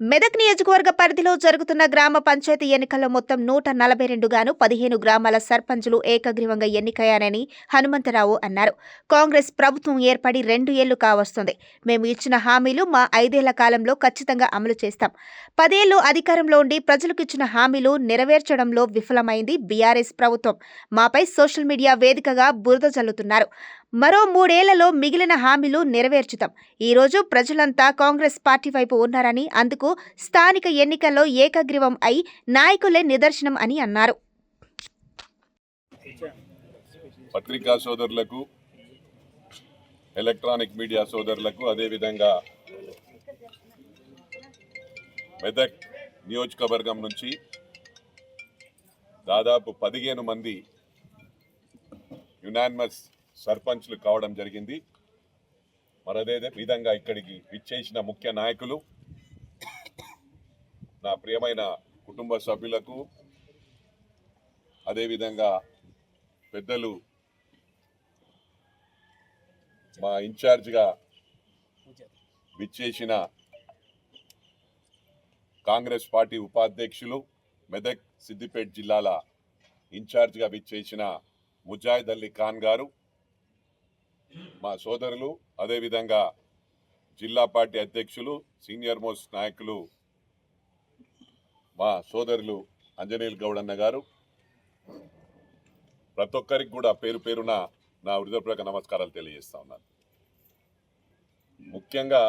మెదక్ నియోజకవర్గ పరిధిలో జరుగుతున్న గ్రామ పంచాయతీ ఎన్నికల్లో మొత్తం నూట నలభై రెండు గాను పదిహేను గ్రామాల సర్పంచులు ఏకగ్రీవంగా ఎన్నికయ్యానని హనుమంతరావు అన్నారు. కాంగ్రెస్ ప్రభుత్వం ఏర్పడి రెండు ఏళ్ళు కావస్తుంది. మేము ఇచ్చిన హామీలు మా ఐదేళ్ళ కాలంలో ఖచ్చితంగా అమలు చేస్తాం. పదేళ్ళు అధికారంలో ఉండి ప్రజలకు ఇచ్చిన హామీలు నెరవేర్చడంలో విఫలమైంది బీఆర్ఎస్ ప్రభుత్వం. మాపై సోషల్ మీడియా వేదికగా బురద చల్లుతున్నారు మరో మూడేళ్ళలో మిగిలిన హామీలు నెరవేర్చుతాం. ఈరోజు ప్రజలంతా కాంగ్రెస్ పార్టీ వైపు ఉన్నారని అందుకు స్థానిక ఎన్నికల్లో ఏకగ్రీవం అయి నాయకులే నిదర్శనం అని అన్నారు. పత్రికా సోదరులకు ఎలక్ట్రానిక్ మీడియా సోదరులకు అదేవిధంగా మెదక్ నియోజకవర్గం నుంచి దాదాపు పదిహేను మంది యునానిమస్ సర్పంచ్లు కావడం జరిగింది. మరదే విధంగా ఇక్కడికి విచ్చేసిన ముఖ్య నాయకులు నా ప్రియమైన కుటుంబ సభ్యులకు అదేవిధంగా పెద్దలు మా ఇన్ఛార్జిగా విచ్చేసిన కాంగ్రెస్ పార్టీ ఉపాధ్యక్షులు మెదక్ సిద్దిపేట జిల్లాల ఇన్ఛార్జిగా విచ్చేసిన ముజాహిద్ అల్లీ ఖాన్ గారు మా సోదరులు అదేవిధంగా జిల్లా పార్టీ అధ్యక్షులు సీనియర్ మోస్ట్ నాయకులు మా సోదరులు అంజనీల్ గౌడన్న గారు. ప్రతి ఒక్కరికి కూడా పేరు పేరున నా హృదయపూర్వక నమస్కారాలు తెలియజేస్తా ఉన్నాను. ముఖ్యంగా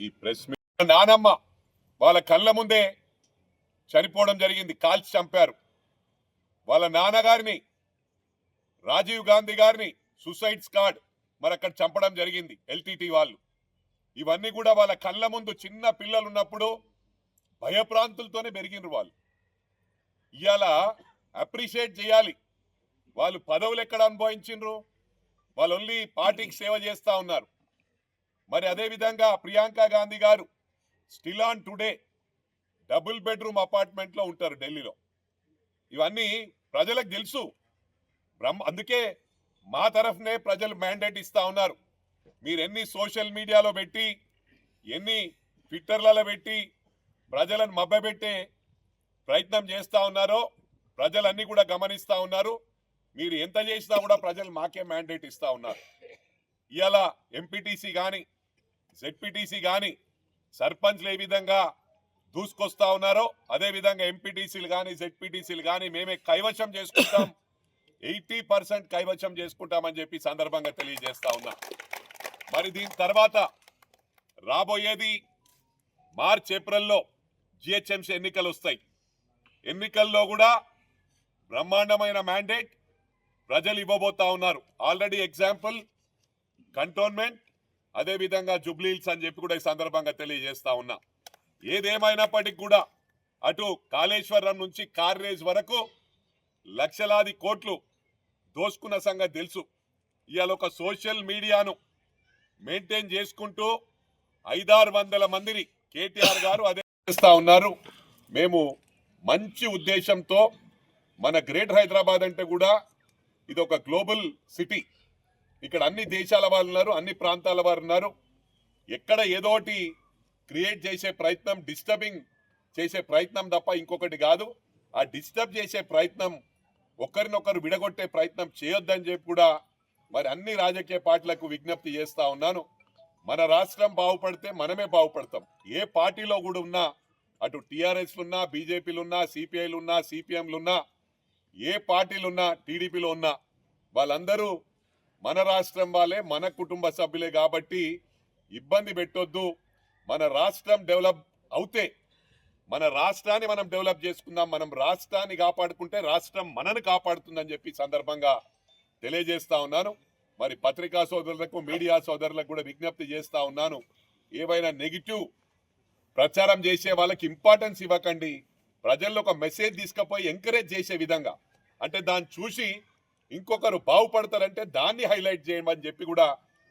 ఈ ప్రెస్ మీట్ నానమ్మ వాళ్ళ కళ్ళ ముందే చనిపోవడం జరిగింది కాల్చి చంపారు. వాళ్ళ నాన్నగారిని రాజీవ్ గాంధీ గారిని సుసైడ్ స్కాడ్ మరి అక్కడ చంపడం జరిగింది ఎల్టీటీ వాళ్ళు. ఇవన్నీ కూడా వాళ్ళ కళ్ళ ముందు చిన్న పిల్లలు ఉన్నప్పుడు భయప్రాంతులతోనే పెరిగినారు వాళ్ళు. ఇవాళ అప్రిషియేట్ చేయాలి. వాళ్ళు పదవులు ఎక్కడ అనుభవించిండ్రు వాళ్ళు ఓన్లీ పార్టీకి సేవ చేస్తా ఉన్నారు. మరి అదే విధంగా ప్రియాంక గాంధీ గారు still on today double bedroom అపార్ట్మెంట్లో ఉంటారు ఢిల్లీలో. ఇవన్నీ ప్రజలకు తెలుసు. బ్రహ్మ అందుకే మా తరఫునే ప్రజలు మ్యాండేట్ ఇస్తా ఉన్నారు. మీరు ఎన్ని సోషల్ మీడియాలో పెట్టి ఎన్ని ట్విట్టర్లలో పెట్టి ప్రజలను మభ్యపెట్టే ప్రయత్నం చేస్తూ ఉన్నారో ప్రజలన్నీ కూడా గమనిస్తూ ఉన్నారు. మీరు ఎంత చేసినా కూడా ప్రజలు మాకే మ్యాండేట్ ఇస్తూ ఉన్నారు. ఇవాళ ఎంపీటీసీ కానీ జెడ్పీటీసీ కానీ సర్పంచ్లు ఏ విధంగా దూసుకొస్తా ఉన్నారో అదే విధంగా ఎంపీటీసీలు కానీ జెడ్పీటీసీలు కానీ మేమే కైవశం చేసుకుంటాం. ఎయిటీ పర్సెంట్ కైవచం చేసుకుంటామని చెప్పి సందర్భంగా తెలియజేస్తా ఉన్నా. మరి దీని తర్వాత రాబోయేది మార్చ్ ఏప్రిల్లో జిహెచ్ఎంసీ ఎన్నికలు వస్తాయి. ఎన్నికల్లో కూడా బ్రహ్మాండమైన మ్యాండేట్ ప్రజలు ఇవ్వబోతా ఉన్నారు. ఆల్రెడీ ఎగ్జాంపుల్ కంటోన్మెంట్ అదేవిధంగా జుబ్లీల్స్ అని చెప్పి కూడా ఈ సందర్భంగా తెలియజేస్తా ఉన్నా. ఏదేమైనప్పటికీ కూడా అటు కాళేశ్వరం నుంచి కార్రేజ్ వరకు లక్షలాది కోట్లు దోసుకున్న సంగతి తెలుసు. ఇవాళ ఒక సోషల్ మీడియాను మెయింటైన్ చేసుకుంటూ ఐదారు వందల మందిని కేటీఆర్ గారు అదే చేస్తా ఉన్నారు. మేము మంచి ఉద్దేశంతో మన గ్రేటర్ హైదరాబాద్ అంటే కూడా ఇది ఒక గ్లోబల్ సిటీ. ఇక్కడ అన్ని దేశాల వాళ్ళు ఉన్నారు అన్ని ప్రాంతాల వారు ఉన్నారు. ఎక్కడ ఏదోటి క్రియేట్ చేసే ప్రయత్నం డిస్టర్బింగ్ చేసే ప్రయత్నం తప్ప ఇంకొకటి కాదు. ఆ డిస్టర్బ్ చేసే ప్రయత్నం ఒకరినొకరు విడగొట్టే ప్రయత్నం చేయొద్దని చెప్పి కూడా మరి అన్ని రాజకీయ పార్టీలకు విజ్ఞప్తి చేస్తా ఉన్నాను. మన రాష్ట్రం బాగుపడితే మనమే బాగుపడతాం. ఏ పార్టీలో కూడా ఉన్నా అటు టీఆర్ఎస్లు ఉన్నా బీజేపీలు ఉన్నా సిపిఐలు ఉన్నా సిపిఎంలు ఉన్నా ఏ పార్టీలు ఉన్నా టీడీపీలో ఉన్నా వాళ్ళందరూ మన రాష్ట్రం వాళ్ళే మన కుటుంబ సభ్యులే కాబట్టి ఇబ్బంది పెట్టొద్దు. మన రాష్ట్రం డెవలప్ అవుతే మన రాష్ట్రాన్ని మనం డెవలప్ చేసుకుందాం మనం రాష్ట్రాన్ని కాపాడుకుంటే రాష్ట్రం మనను కాపాడుతుందని చెప్పి సందర్భంగా తెలియజేస్తా ఉన్నాను. మరి పత్రికా సోదరులకు మీడియా సోదరులకు కూడా విజ్ఞప్తి చేస్తా ఉన్నాను. ఏవైనా నెగిటివ్ ప్రచారం చేసే వాళ్ళకి ఇంపార్టెన్స్ ఇవ్వకండి. ప్రజల్లో ఒక మెసేజ్ తీసుకుపోయి ఎంకరేజ్ చేసే విధంగా. అంటే దాన్ని చూసి ఇంకొకరు బాగుపడతారంటే దాన్ని హైలైట్ చేయమని చెప్పి కూడా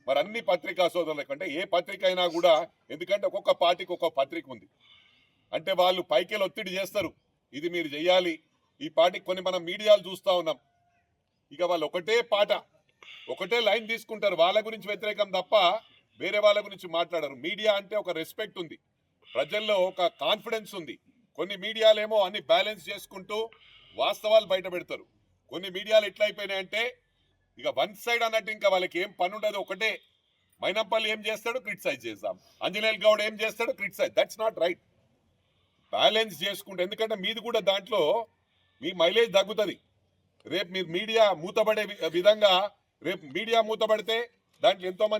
మరి అన్ని పత్రికా సోదరులకు అంటే ఏ పత్రిక అయినా కూడా ఎందుకంటే ఒక్కొక్క పార్టీకి ఒక్కొక్క పత్రిక ఉంది. అంటే వాళ్ళు పైకెళ్ళి ఒత్తిడి చేస్తారు. ఇది మీరు చెయ్యాలి. ఈ పాటికి కొన్ని మనం మీడియాలు చూస్తూ ఉన్నాం. ఇక వాళ్ళు ఒకటే పాట ఒకటే లైన్ తీసుకుంటారు. వాళ్ళ గురించి వ్యతిరేకం తప్ప వేరే వాళ్ళ గురించి మాట్లాడరు. మీడియా అంటే ఒక రెస్పెక్ట్ ఉంది. ప్రజల్లో ఒక కాన్ఫిడెన్స్ ఉంది. కొన్ని మీడియాలేమో అన్ని బ్యాలెన్స్ చేసుకుంటూ వాస్తవాలు బయట పెడతారు. కొన్ని మీడియాలు ఎట్లయిపోయినాయంటే ఇక వన్ సైడ్ అన్నట్టు ఇంకా వాళ్ళకి ఏం పని ఉండదు ఒకటే. మైనంపల్లి ఏం చేస్తాడు క్రిటిసైజ్ చేస్తాం అంజనేల్ గౌడ్ ఏం చేస్తాడు criticize. That's not right balance చేసుకుంటే ఎందుకంటే మీది కూడా దాంట్లో మీ మైలేజ్ తగ్గుతుంది. రేపు మీరు మీడియా మూతపడే విధంగా రేపు మీడియా మూతపడితే దాంట్లో ఎంతో మంది